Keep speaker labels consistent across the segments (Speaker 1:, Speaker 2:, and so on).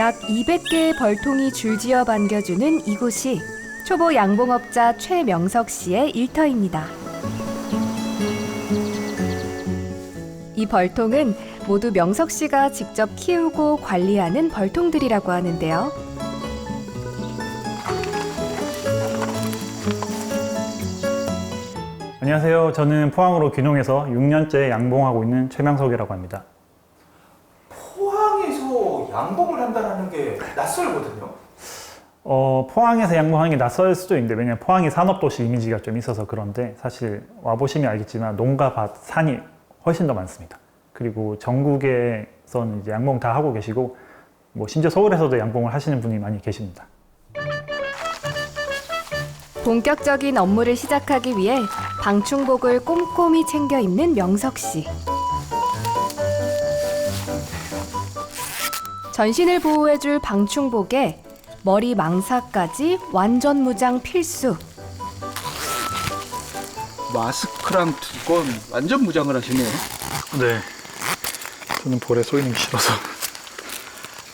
Speaker 1: 약 200개의 벌통이 줄지어 반겨주는 이곳이 초보 양봉업자 최명석 씨의 일터입니다. 이 벌통은 모두 명석 씨가 직접 키우고 관리하는 벌통들이라고 하는데요.
Speaker 2: 안녕하세요. 저는 포항으로 귀농해서 6년째 양봉하고 있는 최명석이라고 합니다.
Speaker 3: 포항에서 양봉을 한다는 게 낯설거든요.
Speaker 2: 어, 포항에서 양봉하는 게 낯설 수도 있는데 왜냐면 포항이 산업도시 이미지가 좀 있어서 그런데 사실 와보시면 알겠지만 농가, 밭, 산이 훨씬 더 많습니다. 그리고 전국에서는 이제 양봉 다 하고 계시고 뭐 심지어 서울에서도 양봉을 하시는 분이 많이 계십니다.
Speaker 1: 본격적인 업무를 시작하기 위해 방충복을 꼼꼼히 챙겨 입는 명석 씨. 전신을 보호해줄 방충복에 머리 망사까지 완전 무장 필수.
Speaker 3: 마스크랑 두건 완전 무장을 하시네요.
Speaker 2: 네. 저는 볼에 쏘이는 게 싫어서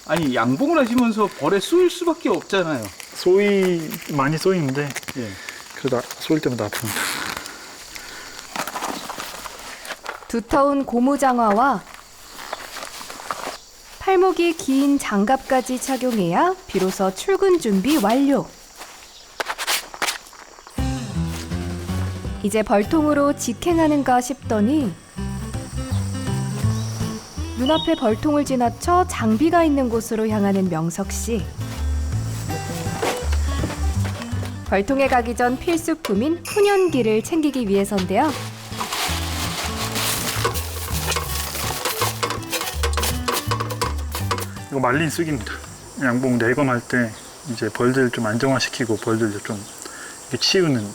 Speaker 3: 아니 양봉을 하시면서 벌에 쏠 수밖에 없잖아요.
Speaker 2: 쏘이 많이 쏘이는데
Speaker 3: 예.
Speaker 2: 그래도 쏘일 때마다 아픕니다.
Speaker 1: 두터운 고무장화와 팔목이 긴 장갑까지 착용해야 비로소 출근 준비 완료. 이제 벌통으로 직행하는가 싶더니 눈앞에 벌통을 지나쳐 장비가 있는 곳으로 향하는 명석 씨. 벌통에 가기 전 필수품인 훈연기를 챙기기 위해서인데요.
Speaker 2: 이거 말린 쑥입니다. 양봉 내검할 때 이제 벌들 좀 안정화시키고 벌들 좀 이렇게 치우는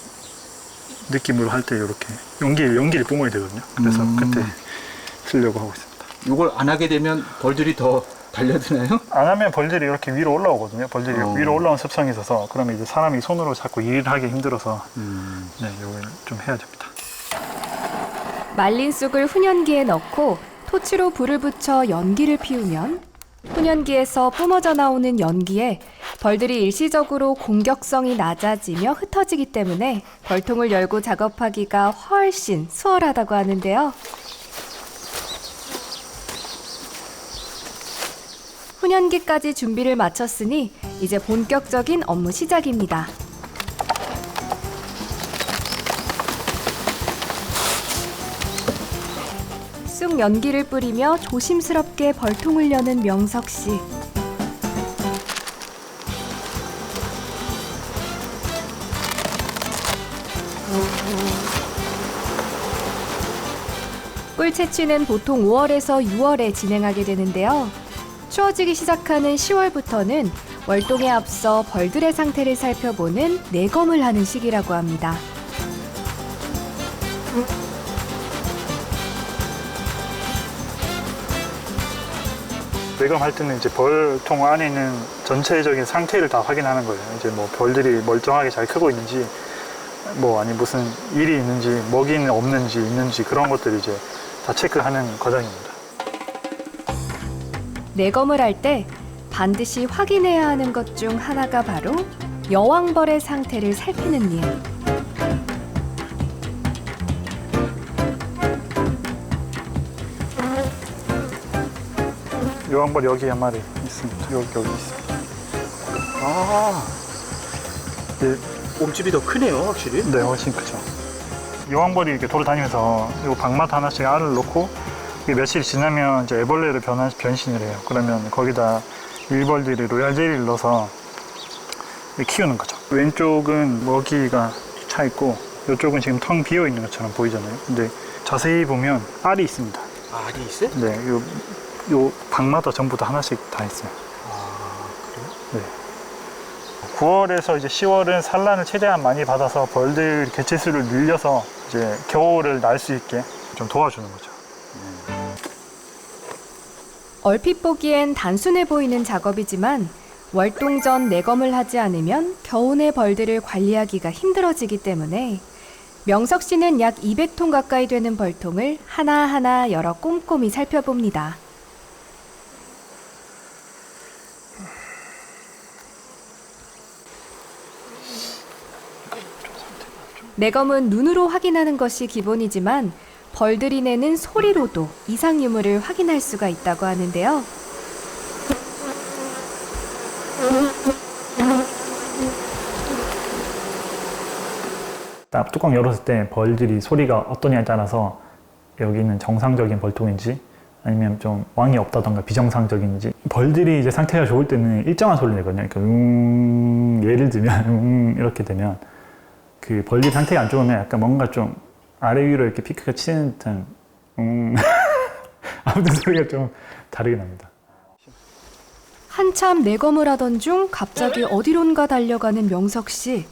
Speaker 2: 느낌으로 할 때 이렇게 연기 연기를 뿜어야 되거든요. 그래서
Speaker 3: 음.
Speaker 2: 그때 쓰려고 하고 있습니다.
Speaker 3: 이걸 안 하게 되면 벌들이 더 달려드나요?
Speaker 2: 안 하면 벌들이 이렇게 위로 올라오거든요. 벌들이
Speaker 3: 어.
Speaker 2: 위로 올라온 습성이 있어서 그러면 이제 사람이 손으로 자꾸 일을 하기 힘들어서
Speaker 3: 음.
Speaker 2: 네, 이걸 좀 해야 됩니다.
Speaker 1: 말린 쑥을 훈연기에 넣고 토치로 불을 붙여 연기를 피우면 훈연기에서 뿜어져 나오는 연기에 벌들이 일시적으로 공격성이 낮아지며 흩어지기 때문에 벌통을 열고 작업하기가 훨씬 수월하다고 하는데요. 훈연기까지 준비를 마쳤으니 이제 본격적인 업무 시작입니다. 쑥 연기를 뿌리며 조심스럽게 벌통을 여는 명석 씨. 꿀 채취는 보통 5월에서 6월에 진행하게 되는데요. 추워지기 시작하는 10월부터는 월동에 앞서 벌들의 상태를 살펴보는 내검을 하는 시기라고 합니다.
Speaker 2: 내검할 때는 이제 벌통 안에 있는 전체적인 상태를 다 확인하는 거예요. 이제 뭐 벌들이 멀쩡하게 잘 크고 있는지 뭐 아니 무슨 일이 있는지 먹이는 없는지 있는지 그런 것들 이제 다 체크하는 과정입니다.
Speaker 1: 내검을 할 때 반드시 확인해야 하는 것 중 하나가 바로 여왕벌의 상태를 살피는 일.
Speaker 2: 여왕벌 여기 한 마리 있습니다. 여기 여기 있습니다.
Speaker 3: 아,
Speaker 2: 네,
Speaker 3: 몸집이 더 크네요, 확실히.
Speaker 2: 네 훨씬 크죠. 여왕벌이 이렇게 돌아다니면서 이 방마다 하나씩 알을 놓고 이게 며칠 지나면 이제 애벌레로 변한, 변신을 해요. 그러면 거기다 일벌들이 로얄 젤리를 넣어서 키우는 거죠. 왼쪽은 먹이가 차 있고 이쪽은 지금 텅 비어 있는 것처럼 보이잖아요. 근데 자세히 보면 알이 있습니다.
Speaker 3: 아, 알이 있어요?
Speaker 2: 네, 요, 요 방마다 전부 다 하나씩 다 있어요.
Speaker 3: 아, 그래요?
Speaker 2: 네. 9월에서 이제 10월은 산란을 최대한 많이 받아서 벌들 개체수를 늘려서 이제 겨울을 날 수 있게 좀 도와주는 거죠.
Speaker 1: 얼핏 보기엔 단순해 보이는 작업이지만 월동 전 내검을 하지 않으면 겨우내 벌들을 관리하기가 힘들어지기 때문에 명석 씨는 약 200통 가까이 되는 벌통을 하나하나 열어 꼼꼼히 살펴봅니다. 내검은 눈으로 확인하는 것이 기본이지만 벌들이 내는 소리로도 이상 유무를 확인할 수가 있다고 하는데요.
Speaker 2: 딱 뚜껑 열었을 때 벌들이 소리가 어떠냐에 따라서 여기는 정상적인 벌통인지 아니면 좀 왕이 없다던가 비정상적인지 벌들이 이제 상태가 좋을 때는 일정한 소리를 내거든요. 그러니까 음 예를 들면 음 이렇게 되면 그 벌들 상태가 안 좋으면 약간 뭔가 좀 아래 위로 이렇게 피크가 치는 듯한 음 아무튼 소리가 좀 다르게 납니다.
Speaker 1: 한참 내검을 하던 중 갑자기 어디론가 달려가는 명석 씨.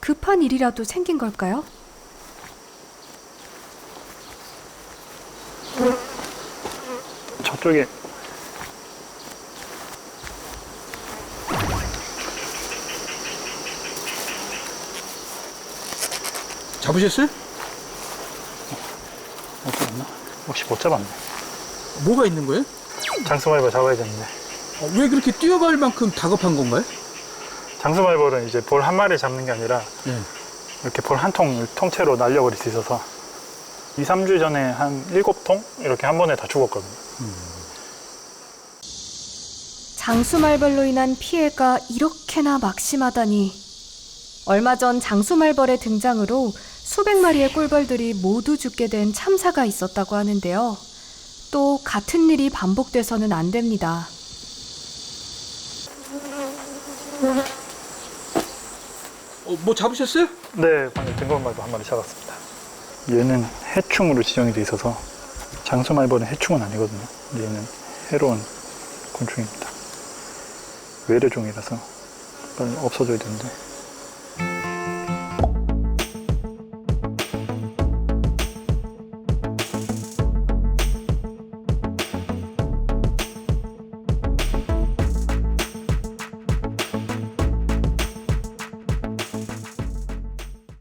Speaker 1: 급한 일이라도 생긴 걸까요?
Speaker 2: 저쪽에
Speaker 3: 잡으셨어요?
Speaker 2: 못 잡았나? 혹시 못 잡았네.
Speaker 3: 뭐가 있는 거예요?
Speaker 2: 장수말벌 잡아야 되는데.
Speaker 3: 어, 왜 그렇게 뛰어갈 만큼 다급한 건가요?
Speaker 2: 장수말벌은 이제 벌한 마리 잡는 게 아니라
Speaker 3: 네.
Speaker 2: 이렇게 벌한통 통째로 날려버릴 수 있어서 2, 3주 전에 한 7통 이렇게 한 번에 다 죽었거든요.
Speaker 1: 장수말벌로 인한 피해가 이렇게나 막심하다니. 얼마 전 장수말벌의 등장으로 수백 마리의 꿀벌들이 모두 죽게 된 참사가 있었다고 하는데요. 또 같은 일이 반복돼서는 안 됩니다.
Speaker 3: 어, 뭐 잡으셨어요?
Speaker 2: 네, 방금 등검말벌 한 마리 잡았습니다. 얘는 해충으로 지정이 돼 있어서 장수말벌은 해충은 아니거든요. 얘는 해로운 곤충입니다. 외래종이라서 빨리 없어져야 되는데